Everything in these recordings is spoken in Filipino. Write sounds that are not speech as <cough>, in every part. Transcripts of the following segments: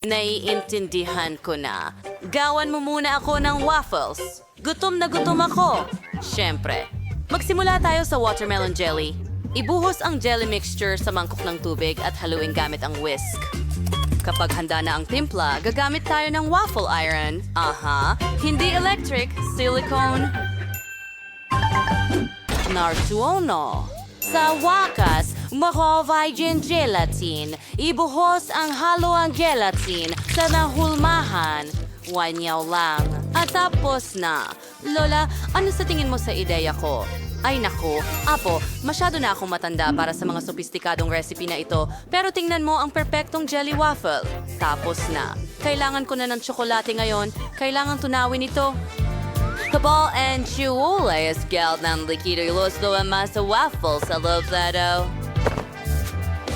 Naiintindihan ko na. Gawan mo muna ako ng waffles. Gutom na gutom ako. Siyempre. Magsimula tayo sa watermelon jelly. Ibuhos ang jelly mixture sa mangkok ng tubig at haluin gamit ang whisk. Kapag handa na ang timpla, gagamit tayo ng waffle iron. Aha, hindi electric, silicone. Nartuono. Sa wakas, makovay din gelatin. Ibuhos ang halo ang gelatin sa nahulmahan. Wanyaw lang. At tapos na. Lola, ano sa tingin mo sa ideya ko? Ay nako, Apo, masyado na akong matanda para sa mga sopistikadong recipe na ito. Pero tingnan mo ang perpektong jelly waffle. Tapos na. Kailangan ko na ng tsokolate ngayon. Kailangan tunawin ito. Kabal and Chihuahua es geld ng liquido y los do masa waffles sa loblado.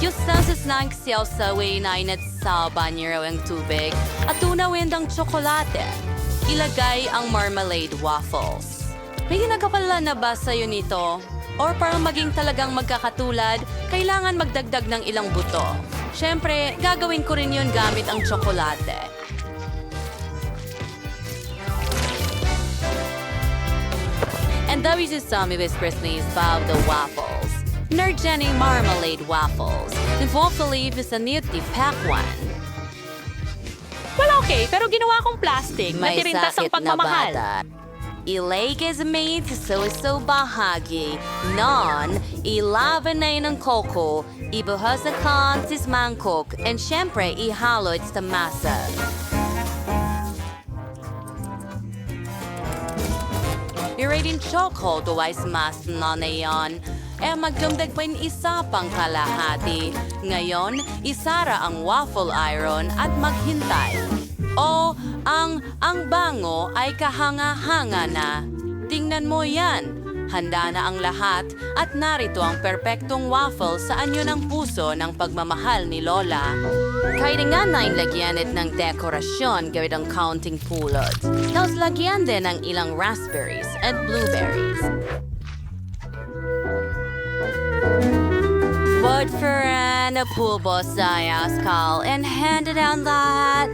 Yung sanses ng siyaw sa way na inat sa banyero ang tubig at tunawin ng tsokolate. Ilagay ang marmalade waffles. May ginagapala na ba sa'yo nito? Or para maging talagang magkakatulad, kailangan magdagdag ng ilang buto. Siyempre, gagawin ko rin yun gamit ang tsokolate. And the reason some of his Christmas about the waffles. Nerd Jenny marmalade waffles. The waffle is a nifty pack one. Well, okay, pero ginawa kong plastic na May tirintas ang sakit na pagmamahal. bata. Ileg is made so so bahagi. Non, ilaban na ng coco. Ibuhos na kan sis mangkok. And syempre, ihalo it sa masa. Irating choco duwais mas na yan. Eh magdumdag pa isa pang kalahati. Ngayon, isara ang waffle iron at maghintay. O, ang ang bango ay kahanga-hanga na. Tingnan mo yan. Handa na ang lahat at narito ang perpektong waffle sa anyo ng puso ng pagmamahal ni Lola. Kailangan na lagyan it ng dekorasyon gawin ang counting pulot. Tapos lagyan din ng ilang raspberries at blueberries. But for an a pulbo sayas call and hand it down lahat.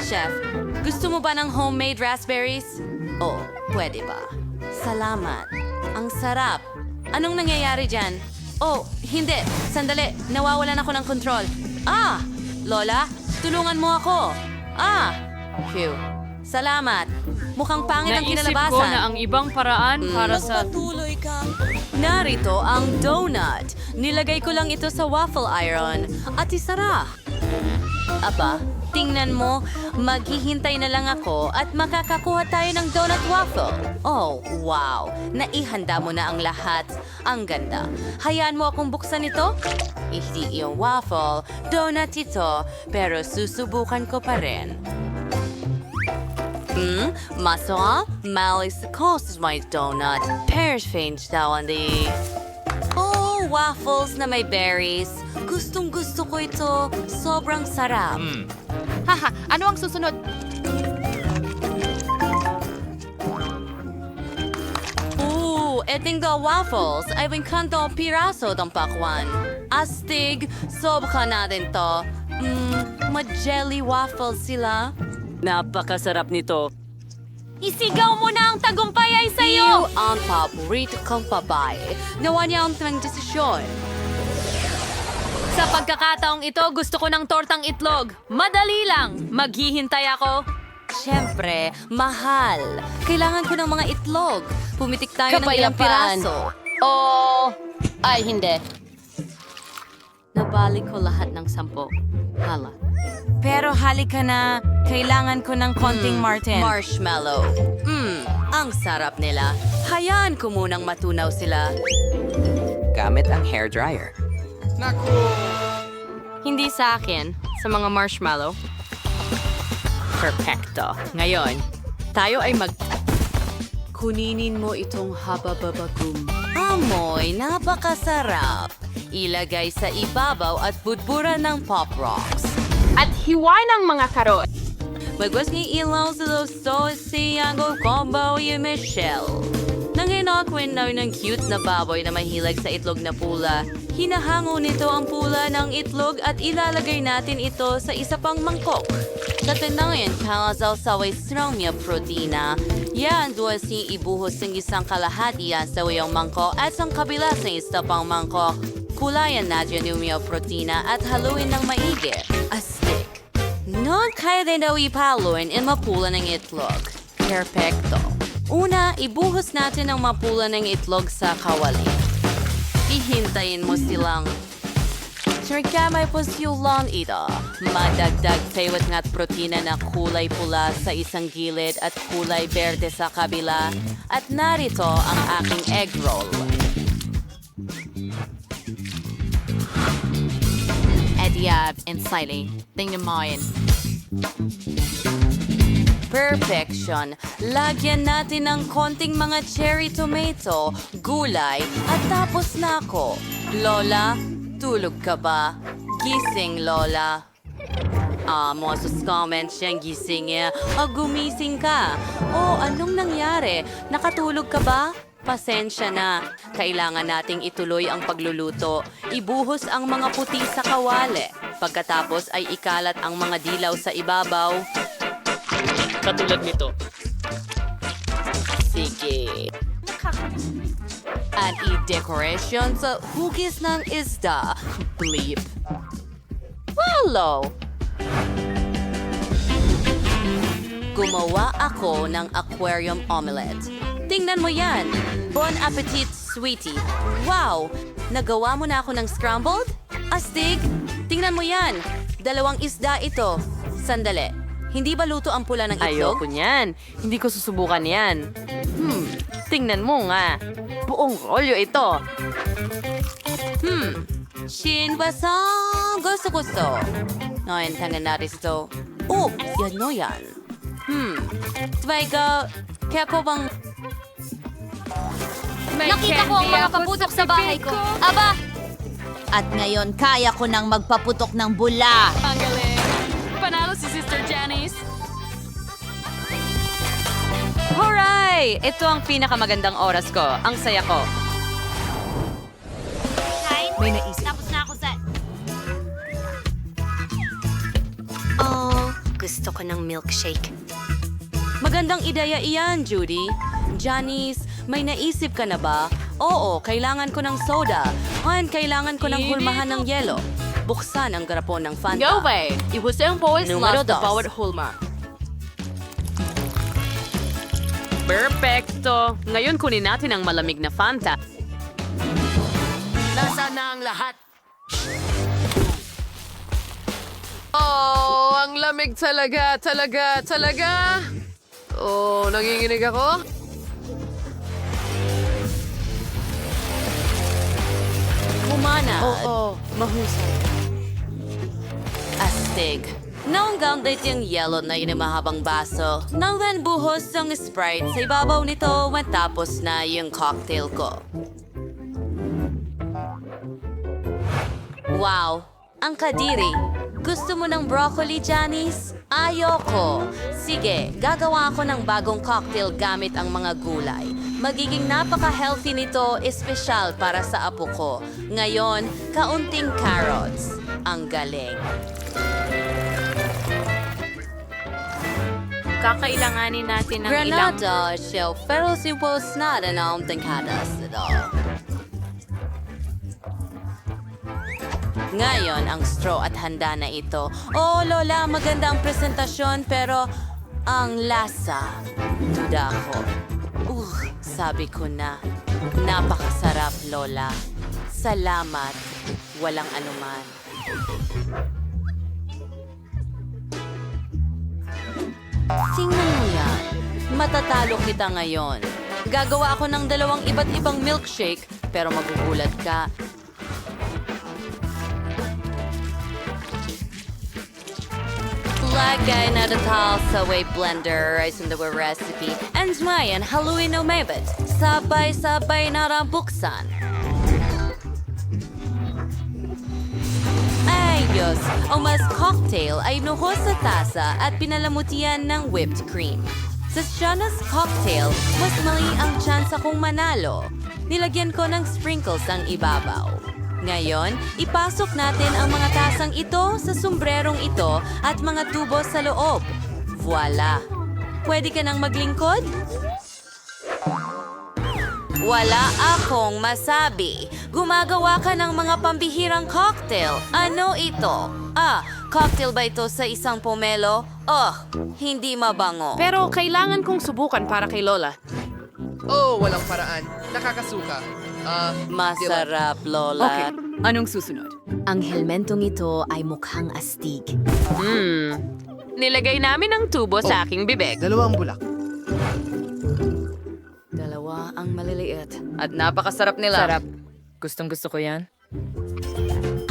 Chef, gusto mo ba ng homemade raspberries? Oh, pwede ba? Salamat. Ang sarap. Anong nangyayari dyan? Oh, hindi. Sandali. Nawawalan ako ng kontrol. Ah! Lola, tulungan mo ako. Ah! Phew. Salamat. Mukhang pangit ang Naisip kinalabasan. ko na ang ibang paraan para sa... Magpatuloy ka. Narito ang donut. Nilagay ko lang ito sa waffle iron at isara. Aba, tingnan mo, maghihintay na lang ako at makakakuha tayo ng donut waffle. Oh, wow. Naihanda mo na ang lahat. Ang ganda. Hayaan mo akong buksan ito? Hindi yung waffle, donut ito, pero susubukan ko pa rin. Hmm, masarap. Malis cost my donut. Perfect daw di. Oh, waffles na may berries. Gustong gusto ko ito. Sobrang sarap. Haha, ano ang susunod? Ooh, eting the waffles ay kanto piraso ng pakwan. Astig, sobra natin to. Mmm, ma-jelly waffles sila. Napakasarap nito. Isigaw mo na ang tagumpay ay sa'yo! ang paborito kong babae. Nawa niya ang tamang desisyon. Sa pagkakataong ito, gusto ko ng tortang itlog. Madali lang. Maghihintay ako. Siyempre, mahal. Kailangan ko ng mga itlog. Pumitik tayo ng ilang piraso. O... Ay, hindi. Nabalik ko lahat ng sampo. Hala. Pero halika na. Kailangan ko ng konting Martin. Marshmallow. Mmm, ang sarap nila. Hayaan ko munang matunaw sila. Gamit ang hair dryer. Hindi sa akin, sa mga marshmallow. Perfecto. Ngayon, tayo ay mag... Kuninin mo itong habababagum. Amoy, napakasarap. Ilagay sa ibabaw at budburan ng Pop Rocks. At hiwa ng mga karot. Magwas ni ilaw sa los so si Yago Combo y Michelle. Nanginakwin na ng cute na baboy na mahilig sa itlog na pula. Hinahango nito ang pula ng itlog at ilalagay natin ito sa isa pang mangkok. Katanayan kalasaw sa stromia proteina. Yan doon si ibuhos ng isang kalahati sa uyang mangkok at sa kabila sa isa pang mangkok. Kulayan natin yung uyang proteina at haluin ng maigi. Astig. Non kaya din daw ipaluin in mapula ng itlog. Perfecto. Una, ibuhos natin ang mapula ng itlog sa kawali. Ihintayin mo silang Sirka may posiulong ito. Madagdag tayo at protina na kulay pula sa isang gilid at kulay berde sa kabila. At narito ang aking egg roll. Ediab and Siley. Tingnan mo yun. Perfection. Lagyan natin ng konting mga cherry tomato, gulay, at tapos na ako. Lola, tulog ka ba? Gising, Lola. Ah, mo sa comment siyang gising niya. Ah, gumising ka. Oh, anong nangyari? Nakatulog ka ba? Pasensya na. Kailangan nating ituloy ang pagluluto. Ibuhos ang mga puti sa kawali. Pagkatapos ay ikalat ang mga dilaw sa ibabaw. Katulad nito. Sige. At i-decoration sa hugis ng isda. Bleep. Hello! Gumawa ako ng aquarium omelette. Tingnan mo yan! Bon appetit, sweetie! Wow! Nagawa mo na ako ng scrambled? Astig! Tingnan mo yan! Dalawang isda ito. Sandali. Hindi ba luto ang pula ng itlog? Ayoko niyan. Hindi ko susubukan yan. Hmm, tingnan mo nga. Buong rolyo ito. Hmm. Shin basang gusto gusto. Ngayon, tangan natin ito. Oh, yan no yan. Hmm. Twiga, kaya ko bang... Nakita ko ang mga paputok sa bahay ko. Aba! At ngayon, kaya ko nang magpaputok ng bula. Ang galing. Panalo si Sister Janice. Hooray! Ito ang pinakamagandang oras ko. Ang saya ko. May naisip. Tapos na ako sa... Oh, gusto ko ng milkshake. Magandang ideya iyan, Judy. Janice, may naisip ka na ba? Oo, kailangan ko ng soda. Ngayon, kailangan ko ng hulmahan ng yelo. Buksan ang garapon ng Fanta. Go away! Ihusay ang bawal Numero sa dos. bawat hulma. Perfecto! Ngayon kunin natin ang malamig na Fanta. Nasa na ang lahat? Oh, ang lamig talaga, talaga, talaga. Oh, nanginginig ako. Humanad. Oo, mahusay. Astig. Naunggang dit yung yellow na yun ang mahabang baso. Nang then buhos ng Sprite sa ibabaw nito matapos na yung cocktail ko. Wow! Ang kadiri! Gusto mo ng broccoli, Janice? Ayoko! Sige, gagawa ako ng bagong cocktail gamit ang mga gulay. Magiging napaka-healthy nito, espesyal para sa apo ko. Ngayon, kaunting carrots. Ang galing. Kakailanganin natin ng ilang... Granada siya, pero si Boss na rin ang tingkadas ito. Ngayon, ang straw at handa na ito. Oh, Lola, maganda ang presentasyon, pero ang lasa, duda ko. Sabi ko na, napakasarap, Lola. Salamat, walang anuman. Tingnan mo yan. Matatalo kita ngayon. Gagawa ako ng dalawang iba't ibang milkshake, pero magugulat ka. Lagay na detal sa way blender ay sundawa recipe. And ngayon, haluin na umibit. Sabay-sabay na rin buksan. Ayos! Ang mas cocktail ay nuhos sa tasa at pinalamutian ng whipped cream. Sa Shana's cocktail, mas mali ang chance akong manalo. Nilagyan ko ng sprinkles ang ibabaw. Ngayon, ipasok natin ang mga tasang ito sa sombrerong ito at mga tubo sa loob. Voila! Pwede ka nang maglingkod? Wala akong masabi. Gumagawa ka ng mga pambihirang cocktail. Ano ito? Ah, cocktail ba ito sa isang pomelo? Oh, hindi mabango. Pero kailangan kong subukan para kay Lola. Oh, walang paraan. Nakakasuka. Masarap, Lola. Okay, anong susunod? Ang helmentong ito ay mukhang astig. Hmm, nilagay namin ang tubo sa aking bibig. Dalawang bulak. Dalawa ang maliliit. At napakasarap nila. Sarap. Gustong gusto ko yan.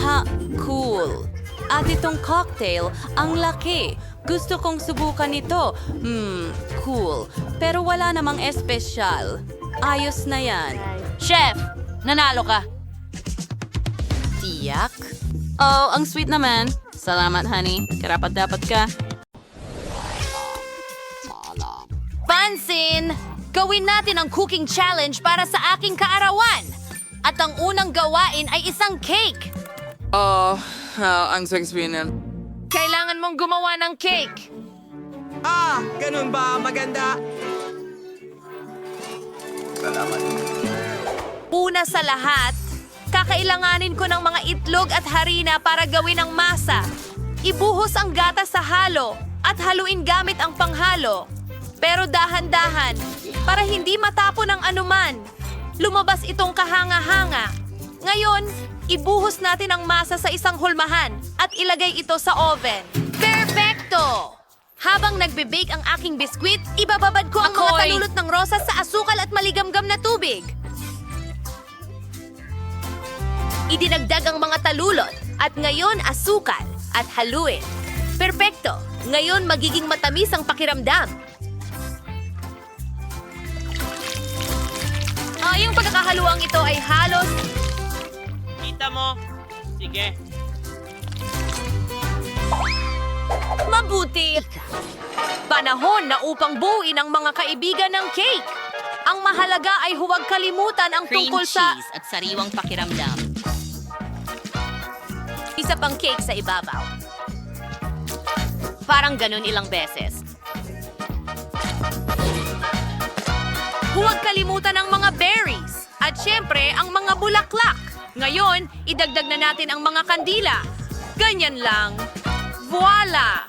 Ha, cool. At itong cocktail, ang laki. Gusto kong subukan ito. Hmm, cool. Pero wala namang espesyal. Ayos na yan. Chef, nanalo ka. Tiyak? Oh, ang sweet naman. Salamat, honey. Karapat dapat ka. Pansin! Gawin natin ang cooking challenge para sa aking kaarawan. At ang unang gawain ay isang cake. Oh, ah, ang sexy niyan. Kailangan mong gumawa ng cake. Ah, ganun ba? Maganda. Una sa lahat, kakailanganin ko ng mga itlog at harina para gawin ang masa. Ibuhos ang gata sa halo at haluin gamit ang panghalo. Pero dahan-dahan, para hindi matapon ang anuman. Lumabas itong kahanga-hanga. Ngayon, ibuhos natin ang masa sa isang hulmahan at ilagay ito sa oven. Perfecto! Habang nagbe-bake ang aking biskwit, ibababad ko ang mga Ako'y- talulot ng rosas sa asukal at maligamgam na tubig. Idinagdag ang mga talulot at ngayon asukal at haluin. Perpekto! Ngayon magiging matamis ang pakiramdam. Ah, yung pagkakahaluang ito ay halos Kita mo? Sige. mabuti. Panahon na upang buuin ang mga kaibigan ng cake. Ang mahalaga ay huwag kalimutan ang tungkol sa at sariwang pakiramdam. Isa pang cake sa ibabaw. Parang ganun ilang beses. Huwag kalimutan ang mga berries. At syempre, ang mga bulaklak. Ngayon, idagdag na natin ang mga kandila. Ganyan lang. Voila!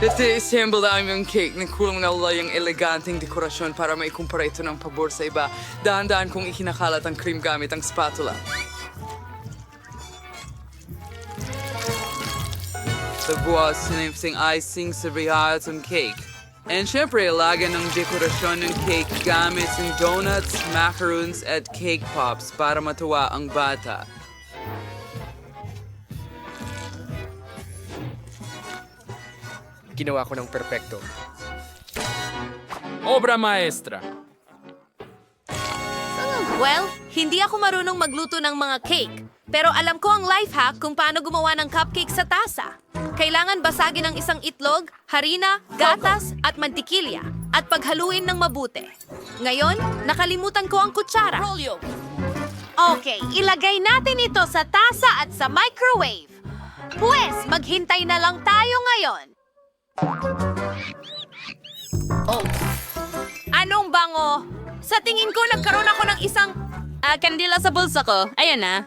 Iti-assemble namin yung cake na kulang na wala yung eleganteng dekorasyon para maikumpara ito ng pabor sa iba. Dahan-dahan kong ikinakalat ang cream gamit ang spatula. Sa buwas, sinipsing icing sa rihatong cake. And syempre, ilagyan ng dekorasyon ng cake gamit ng donuts, macaroons, at cake pops para matuwa ang bata. Ginawa ko ng perpekto. Obra maestra. Well, hindi ako marunong magluto ng mga cake. Pero alam ko ang life hack kung paano gumawa ng cupcake sa tasa. Kailangan basagin ang isang itlog, harina, gatas, at mantikilya. At paghaluin ng mabuti. Ngayon, nakalimutan ko ang kutsara. Okay, ilagay natin ito sa tasa at sa microwave. Pwes, maghintay na lang tayo ngayon. Oh. Anong bango? Sa tingin ko, nagkaroon ako ng isang... Ah, kandila sa bulsa ko. Ayan na.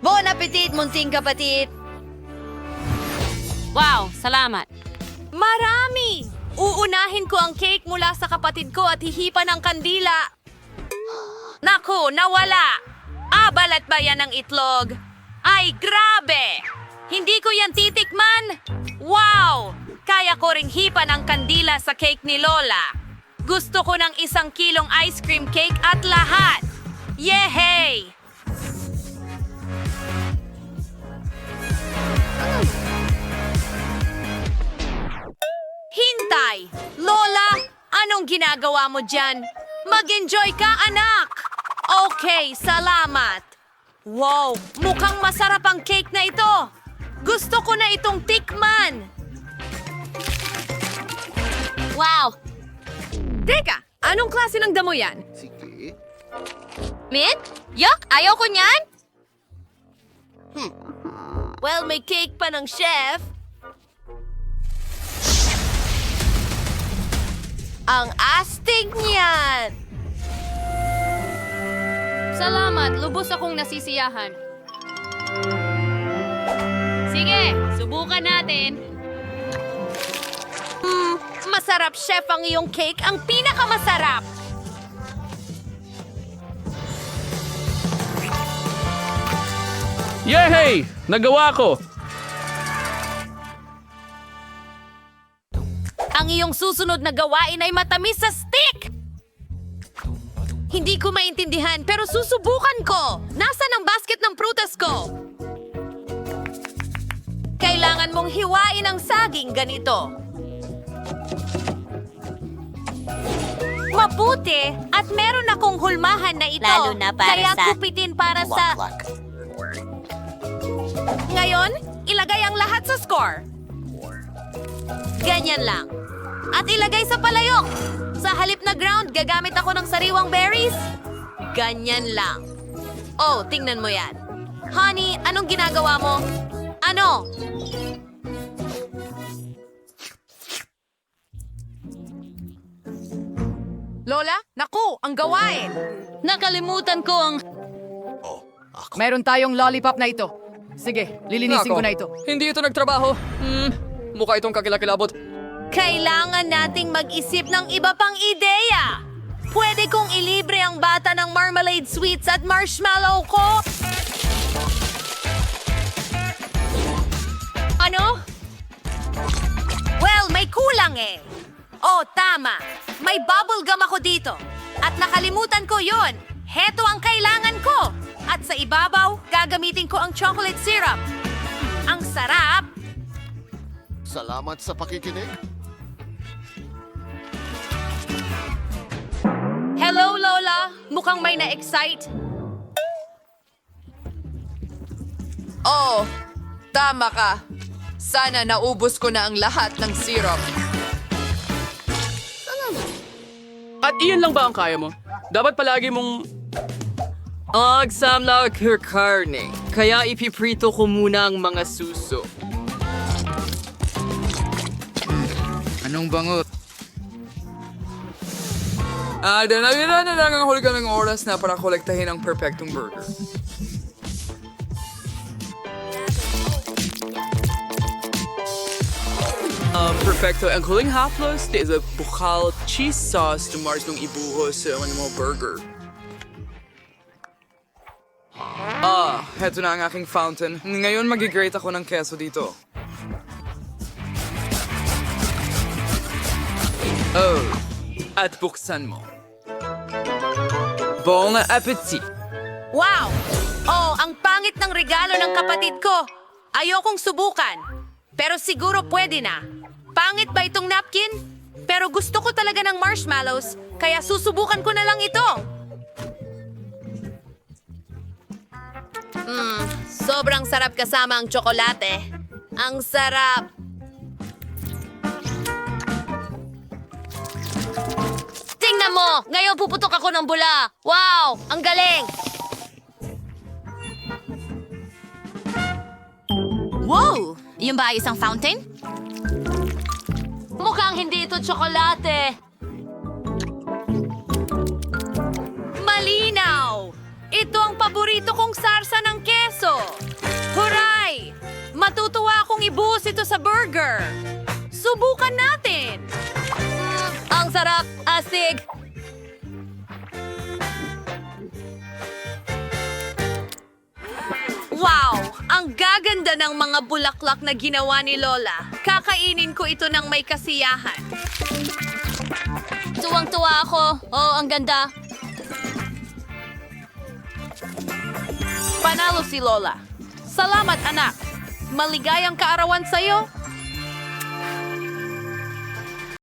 Bon appetit, munting kapatid! Wow, salamat. Marami! Uunahin ko ang cake mula sa kapatid ko at hihipan ng kandila. <gasps> Naku, nawala! Abalat ba yan ng itlog? Ay, grabe! Hindi ko yan titikman! Wow! Kaya ko ring hipan ang kandila sa cake ni Lola. Gusto ko ng isang kilong ice cream cake at lahat. Yehey! Hintay! Lola, anong ginagawa mo dyan? Mag-enjoy ka, anak! Okay, salamat. Wow, mukhang masarap ang cake na ito. Gusto ko na itong tikman! Wow! Teka, anong klase ng damo yan? Mint? Yuck! Ayaw ko niyan! Well, may cake pa ng chef. Ang astig niyan! Salamat, lubos akong nasisiyahan. Sige, subukan natin. Masarap chef ang iyong cake. Ang pinakamasarap! Yehey! Nagawa ko! Ang iyong susunod na gawain ay matamis sa stick! Hindi ko maintindihan pero susubukan ko! Nasaan ang basket ng prutas ko? Kailangan mong hiwain ang saging ganito. Mabuti! At meron akong hulmahan na ito. Lalo na para Kaya sa- kupitin para sa... Ngayon, ilagay ang lahat sa score. Ganyan lang. At ilagay sa palayok. Sa halip na ground, gagamit ako ng sariwang berries. Ganyan lang. Oh, tingnan mo yan. Honey, anong ginagawa mo? Ano? Lola, naku, ang gawain! Nakalimutan ko ang... Meron tayong lollipop na ito. Sige, lilinisin Nako, ko na ito. Hindi ito nagtrabaho. Hmm, mukha itong kakilakilabot. Kailangan nating mag-isip ng iba pang ideya. Pwede kong ilibre ang bata ng marmalade sweets at marshmallow ko. Ano? Well, may kulang eh. Oh, tama. May bubble gum ako dito. At nakalimutan ko yon. Heto ang kailangan ko. At sa ibabaw, gagamitin ko ang chocolate syrup. Ang sarap. Salamat sa pakikinig. Hello, Lola. Mukhang may na-excite. Oh, tama ka. Sana naubos ko na ang lahat ng syrup. At iyan lang ba ang kaya mo? Dapat palagi mong... Agsamla karne. Kaya ipiprito ko muna ang mga suso. Anong bangot? Ah, uh, na na lang ang huli kaming oras na para kolektahin ang perfectong burger. Perfecto. Ang huling haplos is a bukal cheese sauce na mars nung ibuhos sa mo burger. Ah, heto na ang aking fountain. Ngayon magigrate ako ng keso dito. Oh, at buksan mo. Bon appetit! Wow! Oh, ang pangit ng regalo ng kapatid ko. Ayokong subukan. Pero siguro pwede na. Pangit ba itong napkin? Pero gusto ko talaga ng marshmallows, kaya susubukan ko na lang ito. Hmm, sobrang sarap kasama ang tsokolate. Ang sarap. Tingnan mo! Ngayon puputok ako ng bula. Wow! Ang galing! Wow! Yung ba isang fountain? Mukhang hindi ito tsokolate. Malinaw! Ito ang paborito kong sarsa ng keso. Huray! Matutuwa akong ibuhos ito sa burger. Subukan natin. Mm, ang sarap, astig. Gaganda ng mga bulaklak na ginawa ni Lola. Kakainin ko ito ng may kasiyahan. Tuwang-tuwa ako. Oh, ang ganda. Panalo si Lola. Salamat, anak. Maligayang kaarawan sa'yo